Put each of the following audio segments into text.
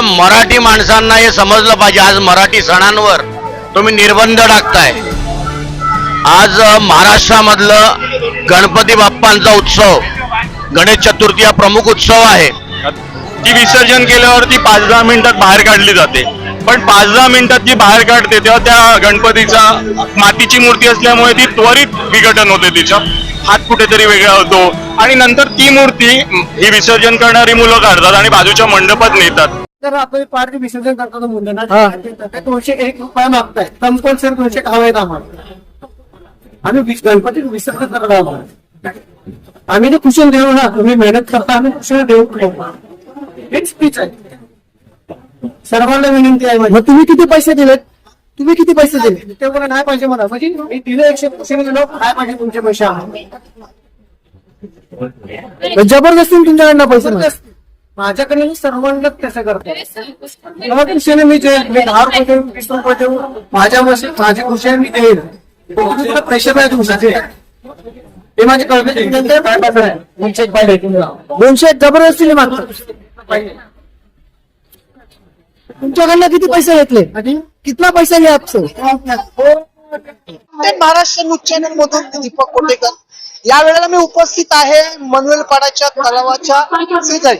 मराठी माणसांना हे समजलं पाहिजे आज मराठी सणांवर तुम्ही निर्बंध टाकताय. आज महाराष्ट्रामधलं गणपती बाप्पांचा उत्सव गणेश चतुर्थी हा प्रमुख उत्सव आहे. ती विसर्जन केल्यावरती पाच दहा मिनिटात बाहेर काढली जाते. पण पाच दहा मिनिटात जी बाहेर काढते तेव्हा त्या गणपतीचा मातीची मूर्ती असल्यामुळे ती त्वरित विघटन होते तिचं. हात कुठेतरी वेगळा होतो. आणि नंतर ती मूर्ती ही विसर्जन करणारी मुलं काढतात आणि बाजूच्या मंडपात नेतात. तर आपण पार्टी विसर्जन करताना मुलांना ते दोनशे एक रुपये मागताय. कंपल्सरी दोनशे हवेत आम्हाला. आम्ही गणपती विसर्जन करणार आहोत. आम्ही ते कुशल देऊ ना. तुम्ही मेहनत करता आम्ही कुशल देऊ स्पीच आहे. सर्वांना विनंती आहे तुम्ही किती पैसे दिलेत? तुम्ही किती पैसे दिले ते मला नाही पाहिजे मला. म्हणजे मी दिले एकशे कुशल दिलो काय पाहिजे तुमचे पैसे आम्हाला. जबरदस्तीने तुमच्याकडनं पैसे. माझ्याकडे मी सर्वांना तसं करतो? खुशीने मी जे मी दहा रुपये देऊ वीस रुपये देऊ माझ्या माझी खुशी आहे मी देईल प्रेशर नाही तुमच्याचे हे माझे कळते दोनशे जबरदस्तीने मागतात. तुमच्याकडनं किती पैसे घेतले? कितना पैसा ते महाराष्ट्र न्यूज चॅनल मधून दीपक कोटेकर. या वेळेला मी उपस्थित आहे मनवेलपाड्याच्या तलावाच्या शेजारी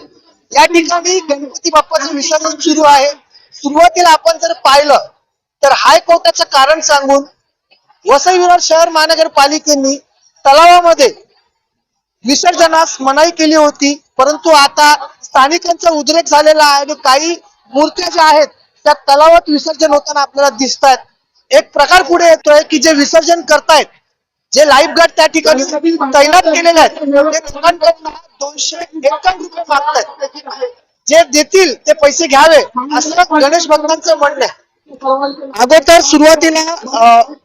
या ठिकाणी गणपती बाप्पाचं विसर्जन सुरू आहे. सुरुवातीला आपण जर पाहिलं तर हायकोर्टाचं कारण सांगून वसई विरार शहर महानगरपालिकेने तलावामध्ये विसर्जनास मनाई केली होती परंतु आता स्थानिकांचा उद्रेक झालेला आहे आणि काही मूर्त्या ज्या आहेत त्या तलावात विसर्जन होताना आपल्याला दिसत आहेत एक प्रकार पुढे येतोय की जे विसर्जन करतायत जे लाईफ गार्ड त्या ठिकाणी तैनात केलेले आहेत. ते दोनशे एकावन्न रुपये मागतायत जे देतील ते पैसे घ्यावे असं गणेश भक्तांचं म्हणणं आहे. अगोदर सुरुवातीला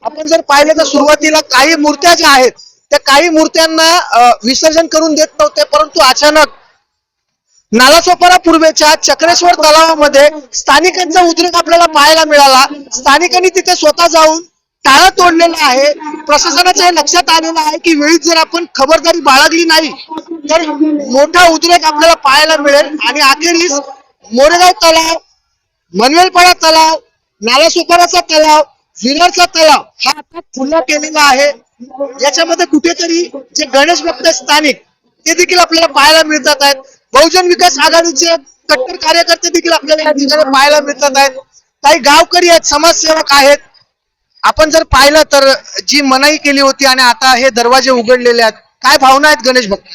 आपण जर पाहिलं तर सुरुवातीला काही मूर्त्या ज्या आहेत त्या काही मूर्त्यांना विसर्जन करून देत नव्हते परंतु अचानक नालासोपारा पूर्वेच्या चक्रेश्वर तलावामध्ये स्थानिकांचा उद्रेक आपल्याला पाहायला मिळाला. स्थानिकांनी तिथे स्वतः जाऊन टाळा तोडलेलं आहे. प्रशासनाच्या लक्षात आलेलं आहे की वेळीच जर आपण खबरदारी बाळगली नाही तर मोठा उद्रेक आपल्याला पाहायला मिळेल. आणि अखेरीस मोरेगाव तलाव मनवेलपाडा तलाव नालासोपाराचा तलाव विरारचा तलाव हा आता खुला केलेला आहे. याच्यामध्ये कुठेतरी जे गणेश भक्त स्थानिक ते देखील आपल्याला पाहायला मिळतात आहेत. बहुजन विकास आघाडीचे कट्टर कार्यकर्ते देखील आपल्याला या ठिकाणी पाहायला मिळतात आहेत. काही गावकरी आहेत समाजसेवक आहेत. आपण जर पाहिलं तर जी मनाई केली होती आणि आता हे दरवाजे उघडलेले आहेत काय भावना आहेत गणेश भक्त?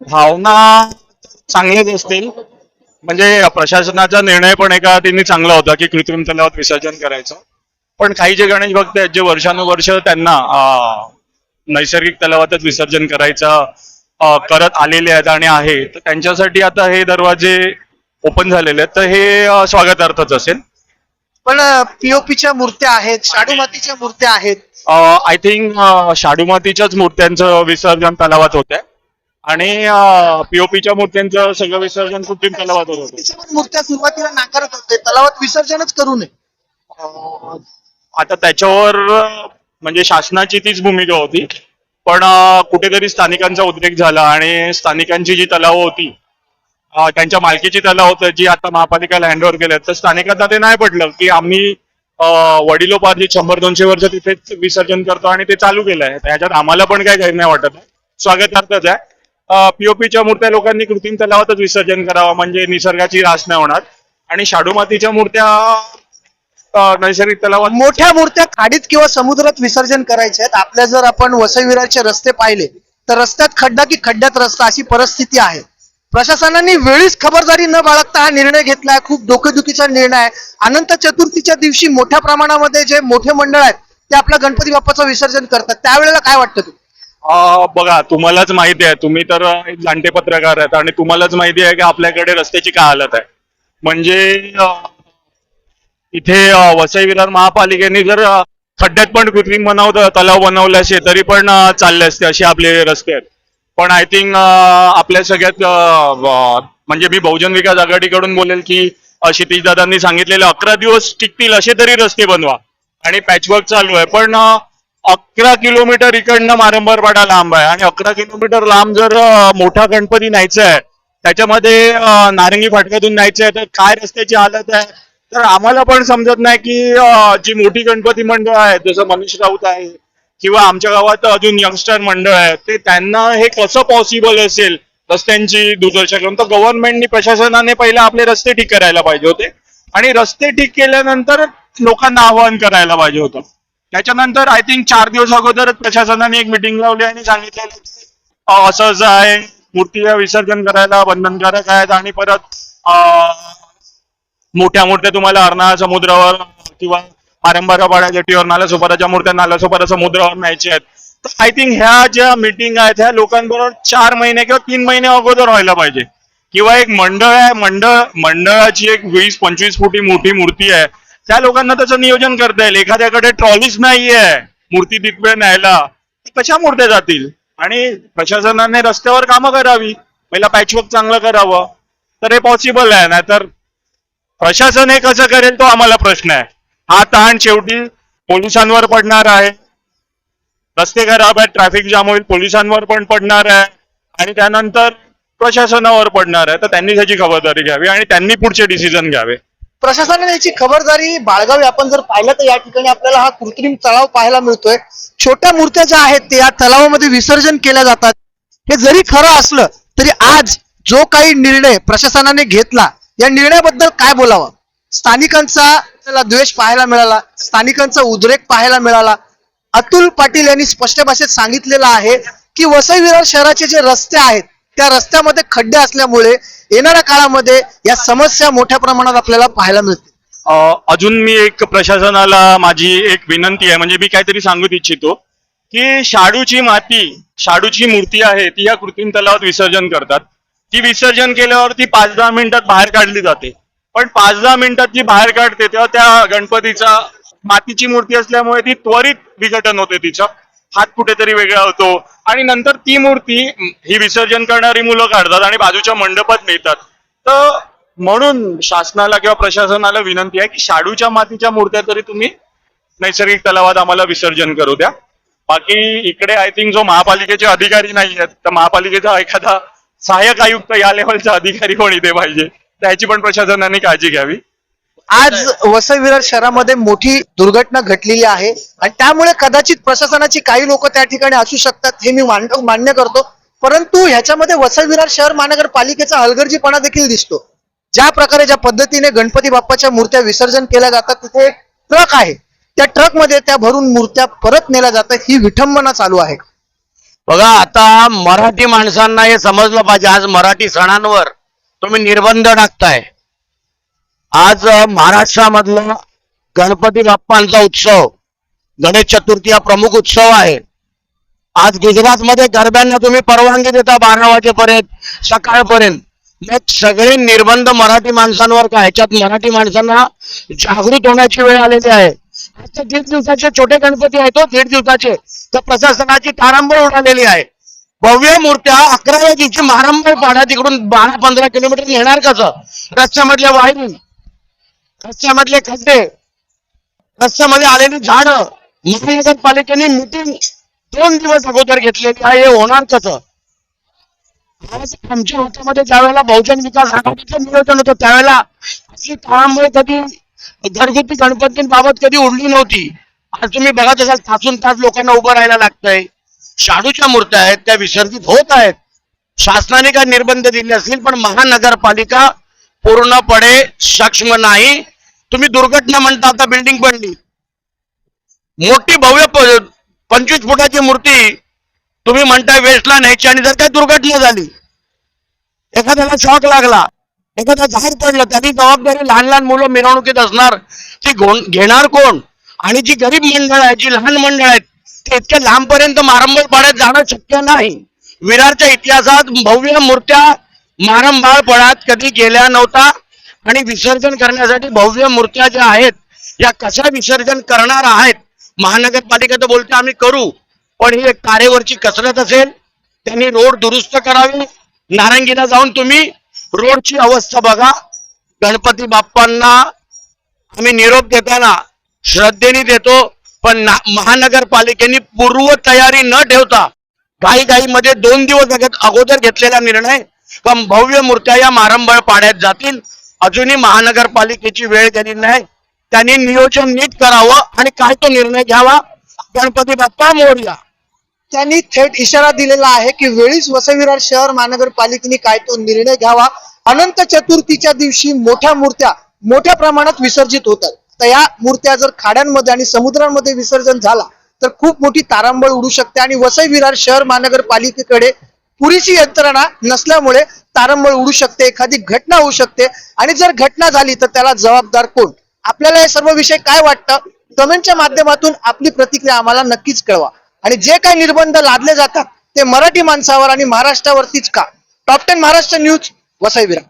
भावना चांगल्याच असतील म्हणजे प्रशासनाचा निर्णय पण एका त्यांनी चांगला होता की कृत्रिम तलावात विसर्जन करायचं. पण काही जे गणेश भक्त आहेत जे वर्षानुवर्ष त्यांना नैसर्गिक तलावातच विसर्जन करायचं करत आलेले आहेत आणि आहे तर त्यांच्यासाठी आता हे दरवाजे ओपन झालेले आहेत. तर हे स्वागतार्थच असेल. पण पीओपीच्या मूर्त्या आहेत शाडू मातीच्या मूर्त्या आहेत. आय थिंक शाडूमातीच्याच मूर्त्यांचं विसर्जन तलावात होत आहे आणि पीओपीच्या मूर्त्यांचं सगळं विसर्जन कृत्रिम तलावात होत होतं. तिच्या पण मूर्त्या सुरुवातीला नाकारत होते. तलावात विसर्जनच करू नये. अं, आता त्याच्यावर म्हणजे शासनाची तीच भूमिका होती. पण अं, कुठेतरी स्थानिकांचा उद्रेक झाला आणि स्थानिकांची जी तलाव होती त्यांच्या मालकीची तलाव होतं जी आता महापालिकेला हँडओव्हर केलं तर स्थानिकांना ते नाही पडलं की आम्ही अं, वडिलोपार्जित शंभर दोनशे वर्ष तिथेच विसर्जन करतो आणि ते चालू केलं आहे ह्याच्यात आम्हाला पण काही नाही वाटत. स्वागतार्थच आहे. पीओपीच्या मूर्त्या लोकांनी कृत्रिम तलावातच विसर्जन करावं म्हणजे निसर्गाची रास नाही होणार. आणि शाडू मातीच्या मूर्त्या नैसर्गिक तलावात मोठ्या मूर्त्या खाडीत किंवा समुद्रात विसर्जन करायच्या आहेत. आपल्या जर आपण वसईविराचे रस्ते पाहिले तर रस्त्यात खड्डा की खड्ड्यात रस्ता अशी परिस्थिती आहे. प्रशासनाने वेळीच खबरदारी न बाळगता हा निर्णय घेतलाय खूप डोकेदुखीचा निर्णय आहे. अनंत चतुर्थीच्या दिवशी मोठ्या प्रमाणामध्ये जे मोठे मंडळ आहेत ते आपल्या गणपती बाप्पाचं विसर्जन करतात. त्यावेळेला काय वाटतं तुम्ही बघा तुम्हालाच माहिती आहे. तुम्ही तर एक जाणते पत्रकार आहेत आणि तुम्हालाच माहिती आहे की आपल्याकडे रस्त्याची काय हालत आहे. म्हणजे इथे वसई विरार महापालिकेने जर खड्ड्यात पण कृत्रिम बनवलं तलाव बनवले असे तरी पण चालले असते असे आपले रस्ते आहेत. पण आय थिंक uh, आपल्या सगळ्यात uh, म्हणजे मी बहुजन विकास आघाडीकडून बोलेल की क्षितिजदादांनी सांगितलेले अकरा दिवस टिकतील असे तरी रस्ते बनवा. आणि पॅचवर्क चालू आहे. पण अकरा किलोमीटर इकडनं मारंबरपाडा लांब आहे. आणि अकरा किलोमीटर लांब जर मोठा गणपती न्यायचा आहे त्याच्यामध्ये नारंगी फाटकातून न्यायचं आहे तर काय रस्त्याची हालत आहे? तर आम्हाला पण समजत नाही की जी मोठी गणपती मंडळ आहेत जसं मनीष राऊत आहे किंवा आमच्या गावात अजून यंगस्टर मंडळ आहे ते त्यांना हे कसं पॉसिबल असेल? रस्त्यांची दुर्दशा करून. तर गव्हर्नमेंटनी प्रशासनाने पहिले आपले रस्ते ठीक करायला पाहिजे होते. आणि रस्ते ठीक केल्यानंतर लोकांना आवाहन करायला पाहिजे होतं. त्याच्यानंतर आय थिंक चार दिवस अगोदर प्रशासनाने एक मिटिंग लावली आणि सांगितलेलं की असं असं आहे. मूर्ती विसर्जन करायला बंधनकारक आहेत आणि परत मोठ्या मोठ्या तुम्हाला अर्नाळा समुद्रावर किंवा पारंबरा पाड्या नाल्यासोपाराच्या मूर्त्या नालासोपारा समुद्रावर न्यायच्या आहेत. तर आय थिंक ह्या ज्या मिटिंग आहेत ह्या लोकांबरोबर चार महिने किंवा तीन महिने अगोदर व्हायला पाहिजे. किंवा एक मंडळ आहे मंडळ मंडळाची एक वीस पंचवीस फुटी मोठी मूर्ती आहे. त्या लोकांना त्याचं नियोजन करता येईल. एखाद्याकडे ट्रॉलीच नाहीये मूर्ती तिकडे न्यायला. कशा मूर्त्या जातील? आणि प्रशासनाने रस्त्यावर कामं करावी. पहिला पॅचवर्क चांगलं करावं. तर हे पॉसिबल आहे. नाहीतर प्रशासन हे कसं करेल तो आम्हाला प्रश्न आहे. हा ताण शेवटी पोलिसांवर पडणार आहे. रस्ते खराब आहेत ट्रॅफिक जाम होईल पोलिसांवर पण पडणार आहे. आणि त्यानंतर प्रशासनावर पडणार आहे. तर त्यांनी त्याची खबरदारी घ्यावी आणि त्यांनी पुढचे डिसिजन घ्यावे. प्रशासनाने याची खबरदारी बाळगावी. आपण जर पाहिलं तर या ठिकाणी आपल्याला हा कृत्रिम तलाव पाहायला मिळतोय. छोट्या मूर्त्या ज्या आहेत ते या तलावामध्ये विसर्जन केल्या जातात. हे जरी खरं असलं तरी आज जो काही निर्णय प्रशासनाने घेतला या निर्णयाबद्दल काय बोलावं? स्थानिकांचा त्याला द्वेष पाहायला मिळाला. स्थानिकांचा उद्रेक पाहायला मिळाला. अतुल पाटील यांनी स्पष्ट भाषेत सांगितलेलं आहे की वसई विरार शहराचे जे रस्ते आहेत त्या रस्त्यामध्ये खड्डे असल्यामुळे येणाऱ्या काळामध्ये या समस्या मोठ्या प्रमाणात आपल्याला पाहायला मिळते अजून मी एक प्रशासनाला माझी एक विनंती आहे. म्हणजे मी काहीतरी सांगू इच्छितो की शाडूची माती शाडूची मूर्ती आहे ती या कृत्रिम तलावात विसर्जन करतात. ती विसर्जन केल्यावर ती पाच दहा मिनिटात बाहेर काढली जाते. पण पाच दहा मिनिटात जी बाहेर काढते तेव्हा त्या गणपतीचा मातीची मूर्ती असल्यामुळे ती त्वरित विघटन होते तिचं. हात कुठेतरी वेगळा होतो. आणि नंतर ती मूर्ती ही विसर्जन करणारी मुलं काढतात आणि बाजूच्या मंडपात नेतात. तर म्हणून शासनाला किंवा प्रशासनाला विनंती आहे की शाडूच्या मातीच्या मूर्त्या तरी तुम्ही नैसर्गिक तलावात आम्हाला विसर्जन करू द्या. बाकी इकडे आय थिंक जो महापालिकेचे अधिकारी नाही आहेत तर महापालिकेचा एखादा सहाय्यक आयुक्त या लेवलचा अधिकारी कोण इथे पाहिजे? त्याची पण प्रशासनाने काळजी घ्यावी. आज वसई विरार शहरामध्ये मोठी दुर्घटना घडलेली आहे आणि त्यामुळे कदाचित प्रशासनाची काही लोक त्या ठिकाणी असू शकतात हे मी मान्य मान्य करतो. परंतु ह्याच्यामध्ये वसई विरार शहर महानगरपालिकेचा हलगर्जीपणा देखील दिसतो. ज्या प्रकारे ज्या पद्धतीने गणपती बाप्पाच्या मूर्त्या विसर्जन केल्या जातात तिथे एक ट्रक आहे. त्या ट्रकमध्ये त्या भरून मूर्त्या परत नेल्या जातात ही विठंबना चालू आहे. बघा आता मराठी माणसांना हे समजलं पाहिजे. आज मराठी सणांवर तुम्ही निर्बंध टाकताय. आज महाराष्ट्रामधला गणपती बाप्पांचा उत्सव गणेश चतुर्थी हा प्रमुख उत्सव आहे. आज गुजरातमध्ये गरब्यांना तुम्ही परवानगी देता बारा वाजेपर्यंत सकाळपर्यंत. मग सगळे निर्बंध मराठी माणसांवर का? ह्याच्यात मराठी माणसांना जागृत होण्याची वेळ आलेली आहे. आता दीड दिवसाचे छोटे गणपती आहेत तो दीड दिवसाचे. तर प्रशासनाची तारांबळ उडालेली आहे. भव्य मूर्त्या अकराव्या दिवशी मारंबळ पाडा तिकडून बारा पंधरा किलोमीटर नेणार कसं? रस्त्यामधल्या वायरिंग रस्त्यामधले खड्डे रस्त्यामध्ये आलेली झाड महानगरपालिकेने मिटिंग दोन दिवस अगोदर घेतलेली आहे हे होणार कसं? आज आमच्या हातामध्ये ज्यावेळेला बहुजन विकास आघाडीचं नियोजन होतं त्यावेळेला आपली काळामुळे कधी घरगुती गणपतींबाबत कधी उडली नव्हती. आज तुम्ही बघत असाल तासून तास लोकांना उभं राहायला लागतंय. शाडूच्या मूर्त्या आहेत त्या विसर्जित होत आहेत. शासनाने काय निर्बंध दिले असतील पण महानगरपालिका पूर्णपणे सक्षम नाही. तुम्ही दुर्घटना म्हणता आता बिल्डिंग पडली मोठी भव्य प- पंचवीस फुटाची मूर्ती तुम्ही म्हणताय वेस्टला न्यायची आणि जर काय दुर्घटना झाली एखाद्याला शॉक लागला एखादा जाहीर पडलं त्याची जबाबदारी लहान लहान मुलं मिरवणुकीत असणार ती घेणार कोण? आणि जी गरीब मंडळ आहे जी लहान मंडळ आहेत ते इतक्या लांबपर्यंत मारंबळ पाड्यात जाणं शक्य नाही. विरारच्या इतिहासात भव्य मूर्त्या मारंबाळ पळात कधी गेल्या नव्हता. आणि विसर्जन करण्यासाठी भव्य मूर्त्या ज्या आहेत या कशा विसर्जन करणार आहेत? महानगरपालिका तर बोलते आम्ही करू. पण ही एक तारेवरची कसरत असेल. त्यांनी रोड दुरुस्त करावी. नारंगीला जाऊन तुम्ही रोडची अवस्था बघा. गणपती बाप्पांना आम्ही निरोप देताना श्रद्धेने देतो. पण महानगरपालिकेने पूर्व तयारी न ठेवता घाई घाईमध्ये दोन दिवस अगोदर घेतलेला निर्णय पण भव्य मूर्त्या या मारंबळ पाड्यात जातील. अजूनही महानगरपालिकेची वेळ गेली नाही. त्यांनी नियोजन नीट करावं आणि काय तो निर्णय घ्यावा? गणपती बाप्पा मोरया. त्यांनी थेट इशारा दिलेला आहे की वेळीच वसविरार शहर महानगरपालिकेने काय तो निर्णय घ्यावा? अनंत चतुर्थीच्या दिवशी मोठ्या मूर्त्या मोठ्या प्रमाणात विसर्जित होतात. तर या मूर्त्या जर खाड्यांमध्ये आणि समुद्रांमध्ये विसर्जन झाला तर खूप मोठी तारांबळ उडू शकते आणि वसई विरार शहर महानगरपालिकेकडे पुरेशी यंत्रणा नसल्यामुळे तारंबळ उडू शकते एखादी घटना होऊ शकते. आणि जर घटना झाली तर त्याला जबाबदार कोण? आपल्याला हे सर्व विषय काय वाटतं? कमेंटच्या माध्यमातून आपली प्रतिक्रिया आम्हाला नक्कीच कळवा. आणि जे काही निर्बंध लादले जातात ते मराठी माणसावर आणि महाराष्ट्रावरतीच का? Top ten Maharashtra news Vasai Virar.